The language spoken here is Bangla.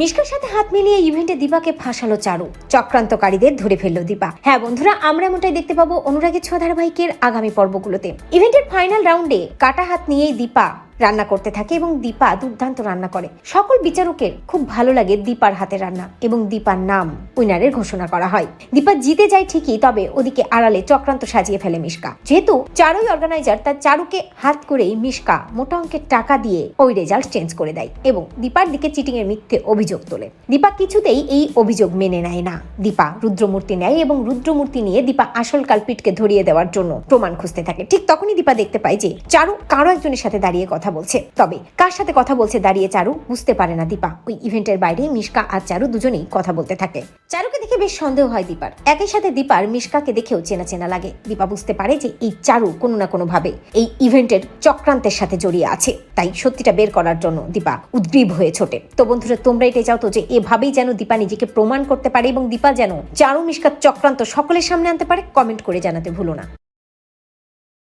মিশকার সাথে হাত মিলিয়ে ইভেন্টে দীপাকে ফাঁসালো চারু। চক্রান্তকারীদের ধরে ফেলল দীপা। হ্যাঁ বন্ধুরা, আমরা এমনটাই দেখতে পাবো অনুরাগের ছোঁয়া ধারাবাহিকের আগামী পর্বগুলোতে। ইভেন্টের ফাইনাল রাউন্ডে কাটা হাত নিয়েই দীপা রান্না করতে থাকে এবং দীপা দুর্দান্ত রান্না করে। সকল বিচারকের খুব ভালো লাগে দীপার হাতে রান্না এবং দীপার নাম উইনারের ঘোষণা করা হয়। দীপা জিতে যায় ঠিকই, তবে ওদিকে আড়ালে চক্রান্ত সাজিয়ে ফেলে মিশকা। যেহেতু চারুই অর্গানাইজার তার চারুকে হাত করেই মিশকা মোটা অঙ্কের টাকা দিয়ে ওই রেজাল্ট চেঞ্জ করে দেয় এবং দীপার দিকে চিটিং এর মিথ্যে অভিযোগ তোলে। দীপা কিছুতেই এই অভিযোগ মেনে নেয় না। দীপা রুদ্রমূর্তি নেয় এবং রুদ্রমূর্তি নিয়ে দীপা আসল কালপিটকে ধরিয়ে দেওয়ার জন্য প্রমাণ খুঁজতে থাকে। ঠিক তখনই দীপা দেখতে পায় যে চারু কারও একজনের সাথে দাঁড়িয়ে কথা বলছে। তবে কার সাথে কথা বলছে দাঁড়িয়ে চারু বুঝতে পারে না দীপা। ওই ইভেন্টের বাইরে মিশকা আর চারু দুজনেই কথা বলতে থাকে। চারুকে দেখে বেশ সন্দেহ হয় দীপার। একই সাথে দীপার মিশকাকে দেখেও চেনা চেনা লাগে। দীপা বুঝতে পারে যে এই চারু কোনো না কোনো ভাবে এই ইভেন্টের চক্রান্তের সাথে জড়িয়ে আছে। তাই সত্যিটা বের করার জন্য দীপা উদ্গ্রীব হয়ে ছোটে। তো বন্ধুরা, তোমরা এটাই চাও তো যে এভাবেই যেন দীপা নিজেকে প্রমাণ করতে পারে এবং দীপা যেন চারু মিশকার চক্রান্ত সকলের সামনে আনতে পারে, কমেন্ট করে জানাতে ভুলো না।